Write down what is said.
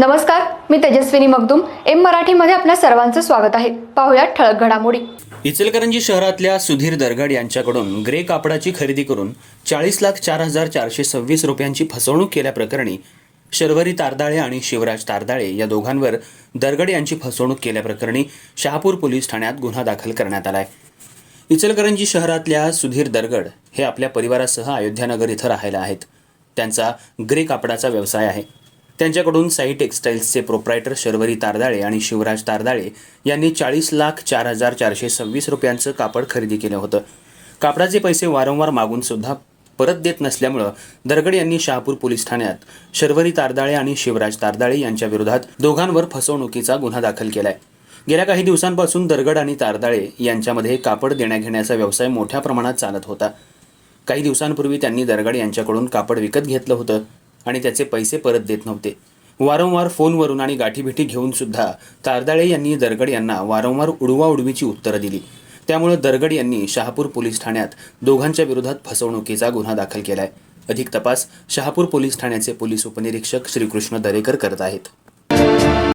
नमस्कार मी तेजस्विनी मगदुम. एम मराठीमध्ये आपल्या सर्वांचं स्वागत आहे. पाहुयात ठळक घडामोडी. इचलकरंजी शहरातल्या सुधीर दरगड यांच्याकडून ग्रे कापडाची खरेदी करून चाळीस लाख चार हजार चारशे सव्वीस रुपयांची फसवणूक केल्याप्रकरणी शर्वरी तारदाळे आणि शिवराज तारदाळे या दोघांवर दरगड यांची फसवणूक केल्याप्रकरणी शहापूर पोलीस ठाण्यात गुन्हा दाखल करण्यात आला आहे इचलकरंजी शहरातल्या सुधीर दरगड हे आपल्या परिवारासह अयोध्यानगर इथं राहायला आहेत. त्यांचा ग्रे कापडाचा व्यवसाय आहे. त्यांच्याकडून साई टेक्स्टाईल्सचे प्रोप्रायटर शर्वरी तारदाळे आणि शिवराज तारदाळे यांनी चाळीस लाख चार हजार चारशे सव्वीस रुपयांचं कापड खरेदी केलं होतं. कापडाचे पैसे वारंवार मागून सुद्धा परत देत नसल्यामुळं दरगड यांनी शहापूर पोलीस ठाण्यात शर्वरी तारदाळे आणि शिवराज तारदाळे यांच्या विरोधात दोघांवर फसवणुकीचा गुन्हा दाखल केलाय. गेल्या काही दिवसांपासून दरगड आणि तारदाळे यांच्यामध्ये कापड देण्याघेण्याचा व्यवसाय मोठ्या प्रमाणात चालत होता. काही दिवसांपूर्वी त्यांनी दरगड यांच्याकडून कापड विकत घेतलं होतं. आणि त्याचे पैसे परत देत नव्हते. वारंवार फोनवरून आणि गाठीभेटी घेऊन सुद्धा तारदाळे यांनी दरगड यांना वारंवार उडवा उडवीची उत्तरं दिली. त्यामुळे दरगड यांनी शहापूर पोलीस ठाण्यात दोघांच्या विरोधात फसवणुकीचा गुन्हा दाखल केलाय. अधिक तपास शहापूर पोलीस ठाण्याचे पोलीस उपनिरीक्षक श्रीकृष्ण दरेकर करत आहेत.